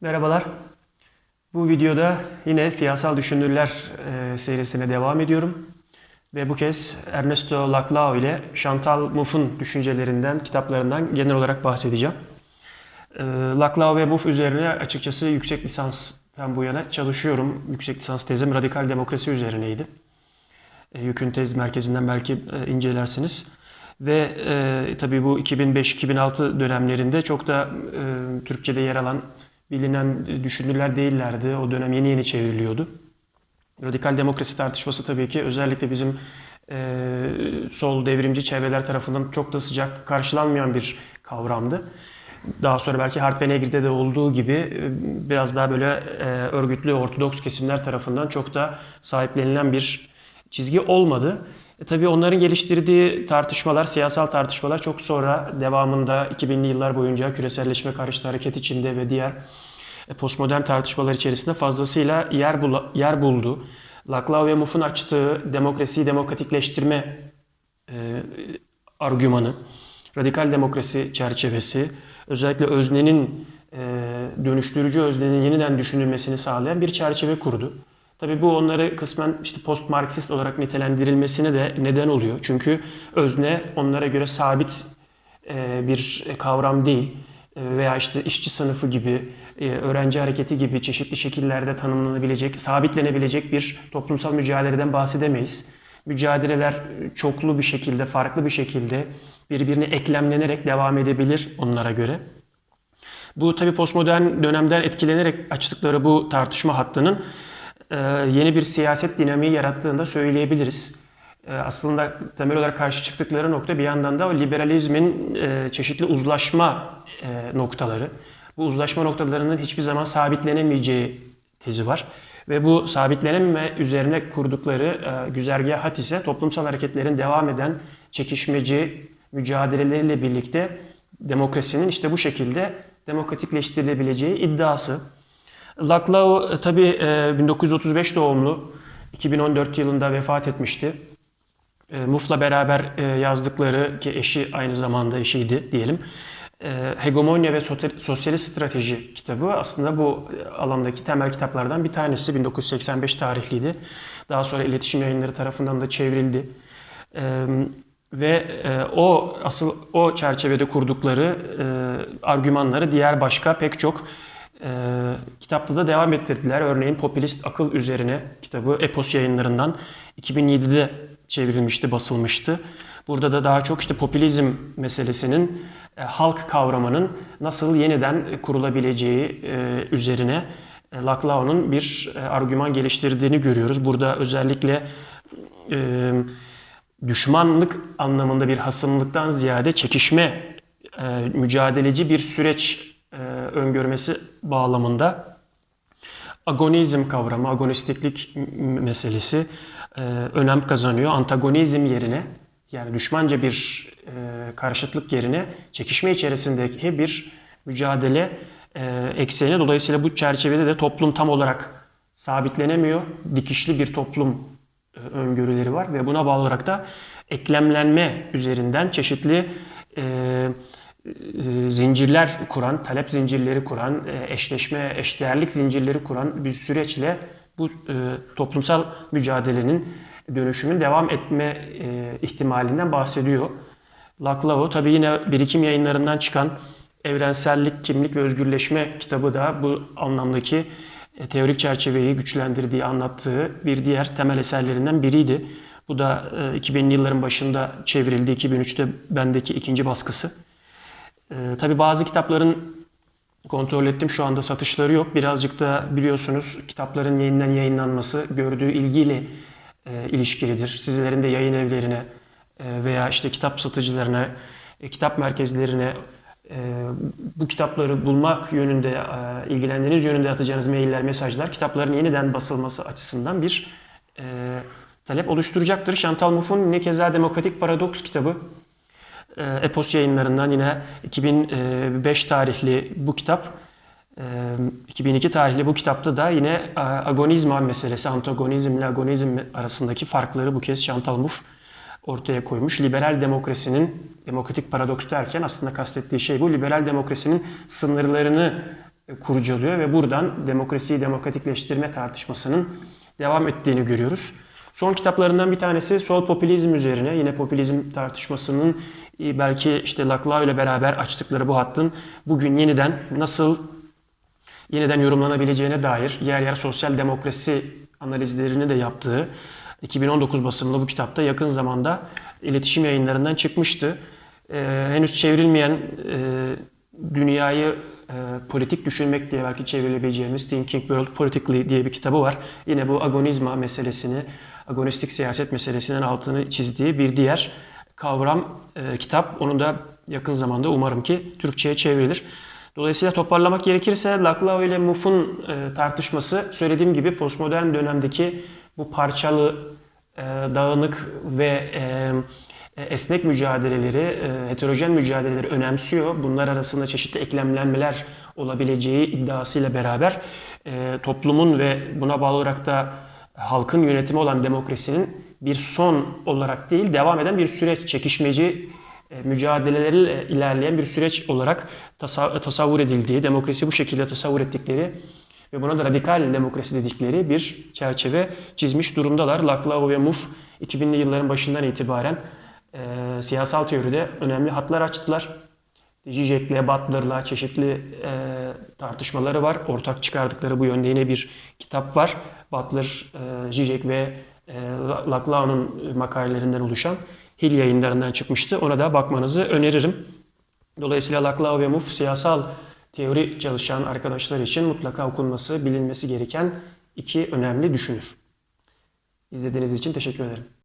Merhabalar. Bu videoda yine siyasal düşünürler e, serisine devam ediyorum. Ve bu kez Ernesto Laclau ile Chantal Mouffe'un düşüncelerinden, kitaplarından genel olarak bahsedeceğim. E, Laclau ve Mouffe üzerine açıkçası yüksek lisanstan bu yana çalışıyorum. Yüksek lisans tezim radikal demokrasi üzerineydi. E, Yükün tez merkezinden belki e, incelersiniz. Ve e, tabii bu 2005-2006 dönemlerinde çok da e, Türkçe'de yer alan bilinen düşünürler değillerdi. O dönem yeni yeni çevriliyordu. Radikal demokrasi tartışması tabii ki özellikle bizim e, sol devrimci çevreler tarafından çok da sıcak karşılanmayan bir kavramdı. Daha sonra belki Hart ve Negri'de de olduğu gibi e, biraz daha böyle e, örgütlü ortodoks kesimler tarafından çok da sahiplenilen bir çizgi olmadı. E, tabii onların geliştirdiği tartışmalar, siyasal tartışmalar çok sonra devamında 2000'li yıllar boyunca küreselleşme karşıtı hareket içinde ve diğer e, postmodern tartışmalar içerisinde fazlasıyla yer, bula, yer buldu. Laclau ve Mouffe'un açtığı demokrasiyi demokratikleştirme e, argümanı, radikal demokrasi çerçevesi, özellikle öznenin e, dönüştürücü öznenin yeniden düşünülmesini sağlayan bir çerçeve kurdu. Tabii bu onları kısmen işte post Marksist olarak nitelendirilmesine de neden oluyor. Çünkü özne onlara göre sabit e, bir kavram değil E, veya işte işçi sınıfı gibi, e, öğrenci hareketi gibi çeşitli şekillerde tanımlanabilecek, sabitlenebilecek bir toplumsal mücadeleden bahsedemeyiz. Mücadeleler çoklu bir şekilde, farklı bir şekilde birbirine eklemlenerek devam edebilir onlara göre. Bu tabi postmodern dönemden etkilenerek açtıkları bu tartışma hattının yeni bir siyaset dinamiği yarattığını da söyleyebiliriz. E, aslında temel olarak karşı çıktıkları nokta bir yandan da o liberalizmin e, çeşitli uzlaşma noktaları. Bu uzlaşma noktalarının hiçbir zaman sabitlenemeyeceği tezi var. Ve bu sabitleneme üzerine kurdukları güzergah hat ise toplumsal hareketlerin devam eden çekişmeci mücadeleleriyle birlikte demokrasinin işte bu şekilde demokratikleştirilebileceği iddiası. Laclau tabi 1935 doğumlu, 2014 yılında vefat etmişti. E, Mouffe'la beraber e, yazdıkları ki eşi aynı zamanda eşiydi diyelim. E, Hegemonya ve Sosyalist Strateji kitabı aslında bu alandaki temel kitaplardan bir tanesi. 1985 tarihliydi. Daha sonra iletişim yayınları tarafından da çevrildi. Ve o asıl o çerçevede kurdukları argümanları diğer başka pek çok e, kitapta da devam ettirdiler. Örneğin Popülist Akıl Üzerine kitabı Epos yayınlarından 2007'de çevrilmişti, basılmıştı. Burada da daha çok işte popülizm meselesinin e, halk kavramının nasıl yeniden kurulabileceği e, üzerine e, Laclau'nun bir e, argüman geliştirdiğini görüyoruz. Burada özellikle e, düşmanlık anlamında bir hasımlıktan ziyade çekişme, e, mücadeleci bir süreç öngörmesi bağlamında agonizm kavramı, agonistiklik meselesi e, önem kazanıyor. Antagonizm yerine yani düşmanca bir e, karşıtlık yerine çekişme içerisindeki bir mücadele e, ekseni. Dolayısıyla bu çerçevede de toplum tam olarak sabitlenemiyor. Dikişli bir toplum e, öngörüleri var ve buna bağlı olarak da eklemlenme üzerinden çeşitli e, zincirler kuran, talep zincirleri kuran, e, eşleşme, eşdeğerlik zincirleri kuran bir süreçle bu e, toplumsal mücadelenin dönüşümün devam etme ihtimalinden bahsediyor. Laclau tabii yine birikim yayınlarından çıkan Evrensellik, Kimlik ve Özgürleşme kitabı da bu anlamdaki teorik çerçeveyi güçlendirdiği, anlattığı bir diğer temel eserlerinden biriydi. Bu da 2000'li yılların başında çevrildi. 2003'te bendeki ikinci baskısı. E, tabii bazı kitapların kontrol ettim şu anda satışları yok. Birazcık da biliyorsunuz kitapların yeniden yayınlanması gördüğü ilgiyle e, ilişkilidir. Sizlerin de yayın evlerine e, veya işte kitap satıcılarına, e, kitap merkezlerine e, bu kitapları bulmak yönünde, e, ilgilendiğiniz yönünde atacağınız mailler, mesajlar kitapların yeniden basılması açısından bir e, talep oluşturacaktır. Chantal Mouffe'un Ne Keza Demokratik Paradoks kitabı Epos yayınlarından yine 2005 tarihli bu kitap 2002 e, tarihli bu kitapta da yine e, agonizma meselesi, antagonizm ile agonizm arasındaki farkları bu kez Chantal Mouffe ortaya koymuş. Liberal demokrasinin, demokratik paradoks derken aslında kastettiği şey bu. Liberal demokrasinin sınırlarını e, kurcalıyor ve buradan demokrasiyi demokratikleştirme tartışmasının devam ettiğini görüyoruz. Son kitaplarından bir tanesi sol popülizm üzerine. Yine popülizm tartışmasının e, belki işte Laclau ile beraber açtıkları bu hattın bugün yeniden nasıl yeniden yorumlanabileceğine dair yer yer sosyal demokrasi analizlerini de yaptığı 2019 basımlı bu kitapta yakın zamanda iletişim yayınlarından çıkmıştı. Ee, henüz çevrilmeyen e, dünyayı e, politik düşünmek diye belki çevrilebileceğimiz Thinking World Politically diye bir kitabı var. Yine bu agonizma meselesini, agonistik siyaset meselesinin altını çizdiği bir diğer kavram e, kitap. Onu da yakın zamanda umarım ki Türkçe'ye çevrilir. Dolayısıyla toparlamak gerekirse Laclau ile Mouffe'un e, tartışması söylediğim gibi postmodern dönemdeki bu parçalı, e, dağınık ve e, e, esnek mücadeleleri, e, heterojen mücadeleleri önemsiyor. Bunlar arasında çeşitli eklemlenmeler olabileceği iddiasıyla beraber e, toplumun ve buna bağlı olarak da halkın yönetimi olan demokrasinin bir son olarak değil, devam eden bir süreç, çekişmeci e, mücadeleleriyle ilerleyen bir süreç olarak tasa- tasavvur edildiği, demokrasi bu şekilde tasavvur ettikleri ve buna da radikal demokrasi dedikleri bir çerçeve çizmiş durumdalar. Laclau ve Mouffe 2000'li yılların başından itibaren e, siyasal teoride önemli hatlar açtılar. Zizek'le, Butler'la çeşitli e, tartışmaları var. Ortak çıkardıkları bu yönde yine bir kitap var. Butler, e, Zizek ve e, Laclau'nun makalelerinden oluşan Hill yayınlarından çıkmıştı. Ona da bakmanızı öneririm. Dolayısıyla Laclau ve Mouffe siyasal teori çalışan arkadaşlar için mutlaka okunması, bilinmesi gereken iki önemli düşünür. İzlediğiniz için teşekkür ederim.